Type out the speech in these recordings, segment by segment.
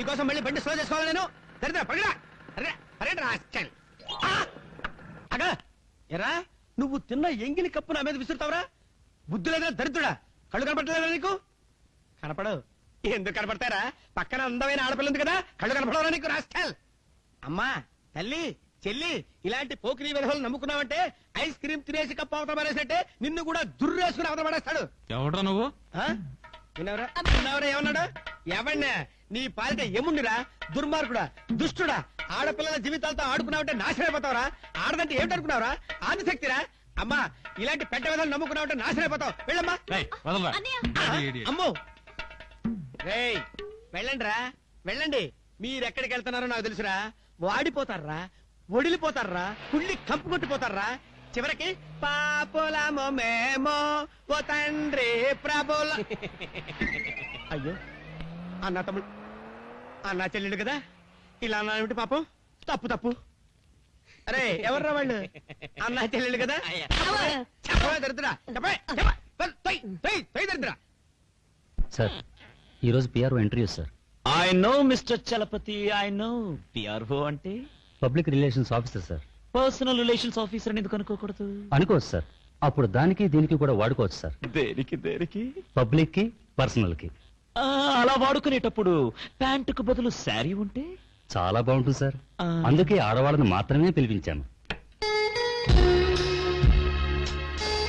నీకోసం మళ్ళీ బండి స్లో చేసుకోవాలి నేను? దరిద్ర పడగరా అరే అరే రాస్కల్. ఆ! అగా ఎరా నువ్వు తిన్న ఎంగిలి కప్పు నా మీద విసురుతావరా? బుద్ధి లేదా దరిద్రుడా. కళ్ళు కనపడలేదా నీకు? కనపడవు. ఎందుకు కనపడతారా పక్కన అందమైన ఆడపిల్ల ఉంది కదా కళ్ళు కనపడవరా నీకు? రాస్కల్ అమ్మా తల్లి చెల్లి ఇలాంటి పోకిరీ విధులు నమ్ముకున్నావంటే ఐస్ క్రీమ్ తినేసి కప్పు అవతల పడేసినట్టే నిన్ను కూడా దుర్రేసుకుని అవతల పడేస్తాడు. ఎవడ్రా నువ్వు? ఆ? విన్నావురా? విన్నావురా? ఏమన్నాడు? ఎవడినా? నీ పాలిట ఎముండిరా దుర్మార్గుడా దుష్టుడా ఆడపిల్లల జీవితాలతో ఆడుకున్నావంటే నాశనం అయిపోతావురా ఆడదంటే ఏమిటనుకున్నావురా? ఆదిశక్తిరా. అమ్మా ఇలాంటి పెద్ద విధాలు నమ్ముకున్నావంటే నాశనం అయిపోతావు వెళ్ళమ్మా. అమ్మో. రేయ్ వెళ్ళండి రా వెళ్ళండి. మీరెక్కడికి వెళ్తున్నారో నాకు తెలుసురా. వాడిపోతారా ఒడిలిపోతారా కుళ్ళి కంపు కొట్టిపోతారా చివరికి పాపులమో మేమో ఓ తండ్రి ప్రభుల. అయ్యో. అన్న తమ్ముడు. అన్న చెల్లెడు కదా? ఇలా అన్నా ఏమిటి పాపం? తప్పు తప్పు. అరే ఎవర్రా వాళ్ళు? అన్న చెల్లెడు కదా? దరిద్రా చెప్పవే చెప్ప. తొయ్, తొయ్, తొయ్ దరిద్రా సార్ ఈరోజు PRO interview sir. I know mister Chalapathi I know PRO అంటే? Public relations officer sir. Personal relations officer ఎందుకు అనుకోకూడదు? అనుకోవచ్చు సార్. అప్పుడు దానికి దీనికి కూడా వాడుకోవచ్చు సార్. దేనికి దేనికి? పబ్లిక్కి పర్సనల్కి. అలా వాడుకునేటప్పుడు ప్యాంటుకు బదులు శారీ ఉంటే? చాలా బాగుంటుంది సార్. ఆ. అందుకే ఆడవాళ్ళని మాత్రమే పిలిపించాను.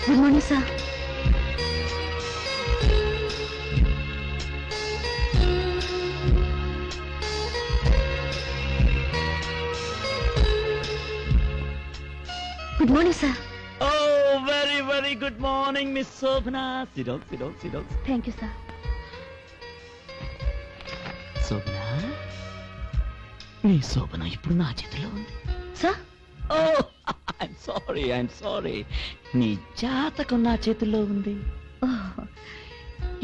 Good morning sir good morning sir oh very very good morning miss Shobhana sit down sit down sit down thank you sir Shobhana? నీ శోభన ఇప్పుడు నా చేతిలో ఉంది. Sir I'm sorry I'm sorry నీ జాతకం నా చేతుల్లో ఉంది.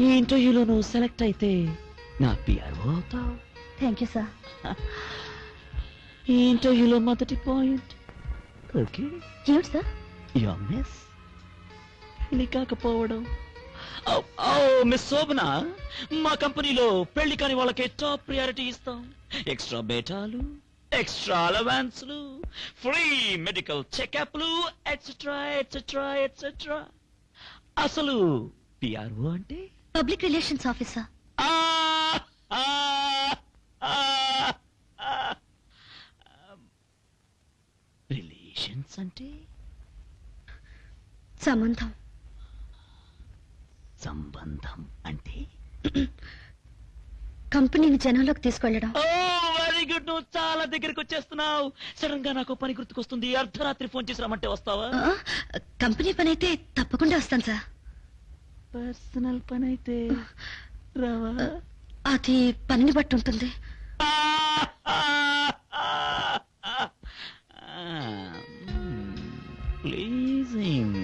ఈ ఇంటర్వ్యూలో నువ్వు సెలెక్ట్ అయితే నా పిఆర్ఓ అవుతావు. థ్యాంక్ యూ సార్ ఈ ఇంటర్వ్యూలో మొదటి పాయింట్. ఓకే. ఏమిటి సార్ యు మిస్ పెళ్ళి కాకపోవడం. మిస్ శోభన మా కంపెనీలో పెళ్ళి కాని వాళ్ళకి టాప్ ప్రియారిటీ ఇస్తాం. ఎక్స్ట్రా బేటాలు ఎక్స్ట్రా అలవాన్స్లు ఫ్రీ మెడికల్ చెకప్లు ఎట్సెట్రా ఎట్సెట్రా ఎట్సెట్రా అసలు పిఆర్ఓ అంటే? Public relations officer. రిలేషన్స్ అంటే? సంబంధం. సంబంధం అంటే కంపెనీని జనంలోకి తీసుకెళ్ళడం ఓ వెరీ గుడ్ నువ్వు చాలా దగ్గరికి వచ్చేస్తున్నావు సడన్గా నాకు పని గుర్తుకొస్తుంది అర్ధరాత్రి ఫోన్ చేసి రమ్మంటే వస్తావా ఆ, కంపెనీ పని అయితే తప్పకుండా వస్తాను సార్ పర్సనల్ పని అయితే రావా అది పనిని బట్టి ఉంటుంది pleasing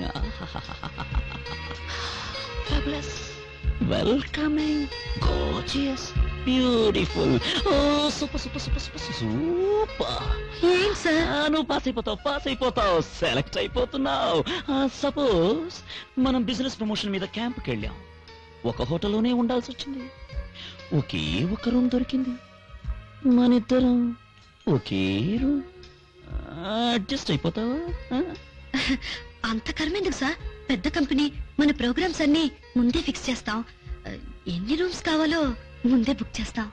welcoming gorgeous beautiful oh super super super super super ఏం సార్? నువ్వు పాస్ అయిపోతావు పాస్ అయిపోతావు సెలెక్ట్ అయిపోతున్నావు. సపోజ్ మనం బిజినెస్ ప్రమోషన్ మీద క్యాంప్కి వెళ్ళాం. ఒక హోటల్లోనే ఉండాల్సి వచ్చింది. ఒకే ఒక రూమ్ దొరికింది. మన ఇద్దరం ఒకే రూమ్ అడ్జస్ట్ అయిపోతావా? అంత కర్మెందుకు సార్? పెద్ద కంపెనీ మన ప్రోగ్రామ్స్ అన్ని ముందే ఫిక్స్ చేస్తాం. ఎన్ని రూమ్స్ కావాలో ముందే బుక్ చేస్తాం.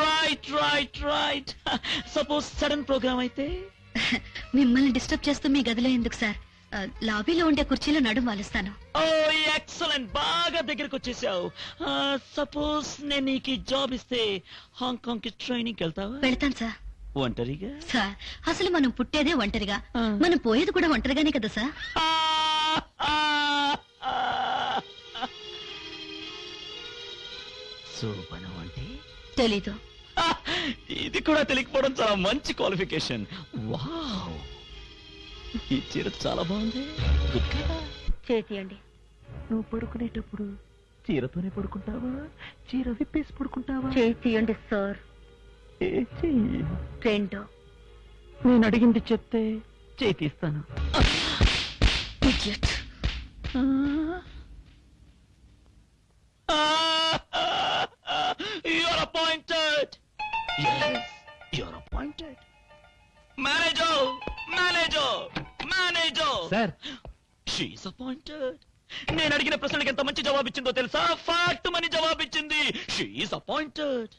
Right right right suppose sudden programme అయితే? మిమ్మల్ని డిస్టర్బ్ చేస్తూ మీ గదిలో ఎందుకు సార్? లాబీలో ఉండే కుర్చీలో నడుం వాలుస్తాను. ఓ ఎక్సలెంట్. బాగా దగ్గరకు వచ్చేసావు. సపోజ్ నేను నీకు జాబ్ ఇస్తే హాంకాంగ్కి ట్రైనింగ్ వెళ్తావా? వెళ్తాను సార్. ఒంటరిగా? సార్ అసలు మనం పుట్టేదే ఒంటరిగా. మనం పోయేది కూడా ఒంటరిగానే కదా సార్. శోభనం అంటే తెలీదు ఇది కూడా తెలియకపోవడం చాలా మంచి క్వాలిఫికేషన్. వావ్! ఈ చీర చాలా బాగుంది. చేతియండి నువ్వు పడుకునేటప్పుడు చీరతోనే పడుకుంటావా? చీర విప్పేసి పడుకుంటావా? చేతియండి సార్. రెండు. నేను అడిగింది చెప్తే చేయి your appointed manager manager manager sir she is appointed నేను అడిగిన ప్రశ్నలకు ఎంత మంచి జవాబిచ్చిందో తెలుసా? ఫాట్ మని జవాబిచ్చింది. షీఈస్ అపాయింటెడ్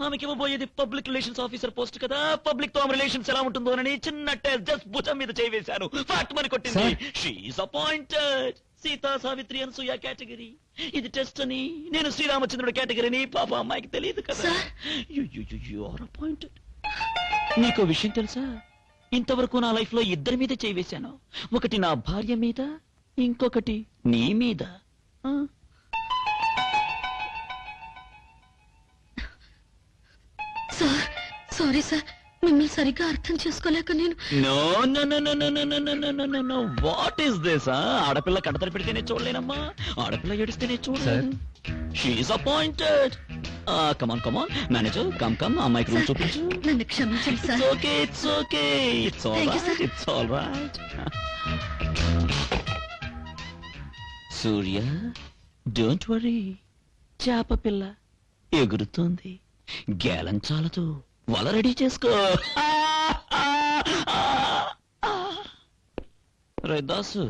ఆమెకి ఇవ్వబోయేది పబ్లిక్ రిలేషన్స్ ఆఫీసర్ పోస్ట్ కదా? పబ్లిక్తో ఆమె రిలేషన్స్ ఎలా ఉంటుందోనని చిన్న టెస్ట్ జస్ట్ భుజం మీద చేయి వేశాను ఫాట్ మని కొట్టింది. Sir. She is appointed Sita Savitri Anasuya category ఇది టెస్ట్ అని. నేను శ్రీరామచంద్రుడు కేటగిరీని పాప అమ్మాయికి తెలియదు కదా. Sir. యు ఆర్ అపాయింటెడ్ నీకో విషయం తెలుసా? ఇంతవరకు నా లైఫ్లో ఇద్దరి మీద చేయి వేశాను ఒకటి నా భార్య మీద ఇంకొకటి నీ మీద. ఆ? సారీ సార్ మిమ్మల్ని సరిగ్గా అర్థం చేసుకోలేక నేను no no no no no no no no no no no no what is this ఆడపిల్ల కడతలు పెడితేనే చూడలేనమ్మా ఆడపిల్ల ఏడిస్తేనే చూడలేను she is appointed come on come on manager come come అమ్మాయికి రూమ్ చూపించు నన్ను క్షమించండి sir. It's all Thank you, right. sir. It's all right. Surya don't worry చేప పిల్ల ఎగురుతోంది గేలం చాలదు వల రెడీ చేసుకో. రే దాసు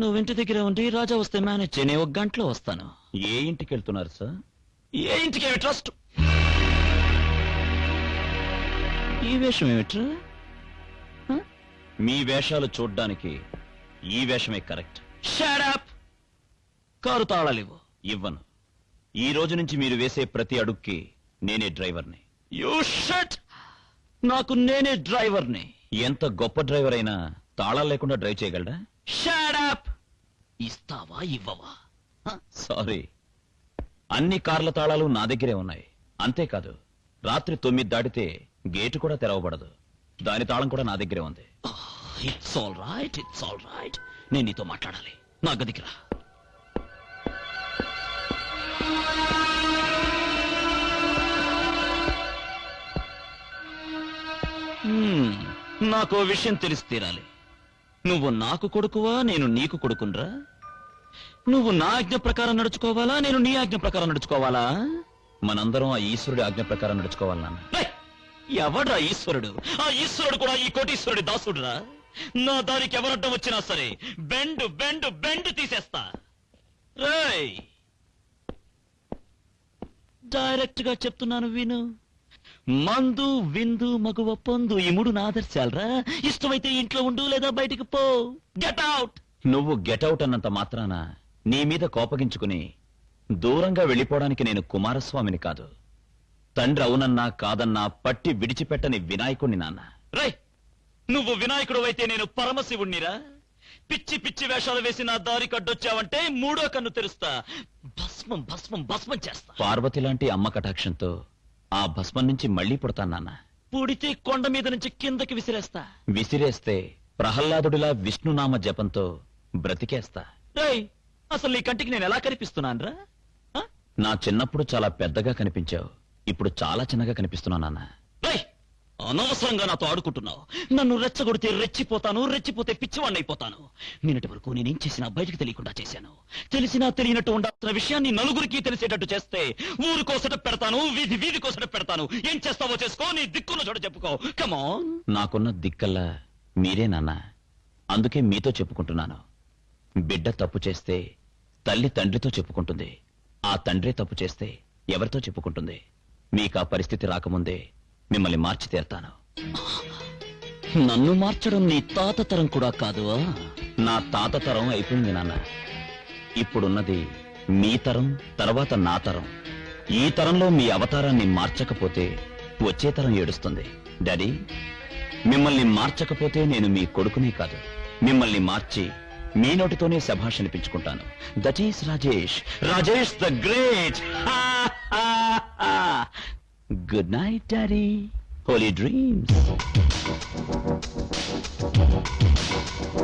నువ్వు ఇంటి దగ్గర ఉండి రాజా వస్తే మేనేజ్ చేయి నేను ఒక గంటలో వస్తాను. ఏ ఇంటికి వెళ్తున్నారు సార్? ఏ ఇంటికి ట్రస్ట్? ఈ వేషం ఏమిట్రా? మీ వేషాలు చూడ్డానికి ఈ వేషమే కరెక్ట్. షాడప్ కారు తాళాలివ్వు ఇవ్వను. ఈ రోజు నుంచి మీరు వేసే ప్రతి అడుక్కి నేనే డ్రైవర్ని. యూ షట్ నాకు నేనే డ్రైవర్ని. ఎంత గొప్ప డ్రైవర్ అయినా తాళాలు లేకుండా డ్రైవ్ చేయగలడా? షాడప్ ఇస్తావా ఇవ్వవా? సారీ. అన్ని కార్ల తాళాలు నా దగ్గరే ఉన్నాయి. అంతేకాదు రాత్రి తొమ్మిది దాటితే గేటు కూడా తెరవబడదు. దాని తాళం కూడా నా దగ్గరే ఉంది. It's all right it's all right నేను నీతో మాట్లాడాలి. నా గదికి రా. నాకు విషయం తెలిసి తీరాలి. నువ్వు నాకు కొడుకువా నేను నీకు కొడుకునరా? నువ్వు నా ఆజ్ఞ ప్రకారం నడుచుకోవాలా నేను నీ ఆజ్ఞ ప్రకారం నడుచుకోవాలా? మనందరం ఆ ఈశ్వరుడి ఆజ్ఞ ప్రకారం నడుచుకోవాలి నాన్న. ఎవడ్రా ఈశ్వరుడు? ఆ ఈశ్వరుడు కూడా ఈ కోటీశ్వరుడి దాసుడురా? నా దానికి ఎవరడ్డం వచ్చినా సరే బెండు బెండు బెండు తీసేస్తా. రాయ్! డైరెక్ట్గా చెప్తున్నాను విను. మందు విందు మగువ పొందు ఈ మూడు నా ఆదర్శాలరా? ఇష్టమైతే ఇంట్లో ఉండు లేదా బయటికి పో. గెట్ అవుట్ నువ్వు గెట్ అవుట్ అన్నంత మాత్రాన నీ మీద కోపగించుకుని దూరంగా వెళ్ళిపోవడానికి నేను కుమారస్వామిని కాదు. తండ్రి అవునన్నా కాదన్నా పట్టి విడిచిపెట్టని వినాయకుణ్ణి నాన్న. రై నువ్వు వినాయకుడు అయితే నేను పరమశివుణ్ణిరా? పిచ్చి పిచ్చి వేషాలు వేసి నా దారి కడ్డొచ్చావంటే మూడో కన్ను తెరుస్తా. భస్మం భస్మం భస్మం చేస్తా. పార్వతి లాంటి అమ్మ కటాక్షంతో ఆ భస్మం నుంచి మళ్ళీ పుడతాను నాన్న. పుడితే కొండ మీద నుంచి కిందకి విసిరేస్తా. విసిరేస్తే ప్రహ్లాదుడిలా విష్ణునామ జపంతో బ్రతికేస్తా. అసలు నీ కంటికి నేను ఎలా కనిపిస్తున్నాను నా చిన్నప్పుడు చాలా పెద్దగా కనిపించావు. ఇప్పుడు చాలా చిన్నగా కనిపిస్తున్నావు నాన్న. అనవసరంగా నాతో ఆడుకుంటున్నావు. నన్ను రెచ్చగొడితే రెచ్చిపోతాను రెచ్చిపోతే పిచ్చివాణ్ణి అయిపోతాను నిన్నటి వరకు నేనేం చేసినా బయటకు తెలియకుండా చేశాను. తెలిసినా తెలియనట్టు ఉండాల్సిన విషయాన్ని నలుగురికి తెలిసేటట్టు చేస్తే ఊరు కోసట పెడతాను వీధి వీధి కోసట పెడతాను. ఏం చేస్తావో చేసుకో నీ దిక్కున్న చోట చెప్పుకో. కమాన్ నాకున్న దిక్కల్లా మీరే నాన్న. అందుకే మీతో చెప్పుకుంటున్నాను. బిడ్డ తప్పు చేస్తే తల్లి తండ్రితో చెప్పుకుంటుంది. ఆ తండ్రి తప్పు చేస్తే ఎవరితో చెప్పుకుంటుంది? మీకు ఆ పరిస్థితి రాకముందే మిమ్మల్ని మార్చి తీరతాను. నన్ను మార్చడం నీ తాత తరం కూడా కాదు నా తాత తరం అయిపోయింది నాన్న. ఇప్పుడున్నది మీ తరం తర్వాత నా తరం. ఈ తరంలో మీ అవతారాన్ని మార్చకపోతే వచ్చే తరం ఏడుస్తుంది. డాడీ మిమ్మల్ని మార్చకపోతే నేను మీ కొడుకునే కాదు. మిమ్మల్ని మార్చి మీ నోటితోనే శభాష్ అనిపించుకుంటాను. That is Rajesh Rajesh the great. Good night, Daddy. Holy dreams.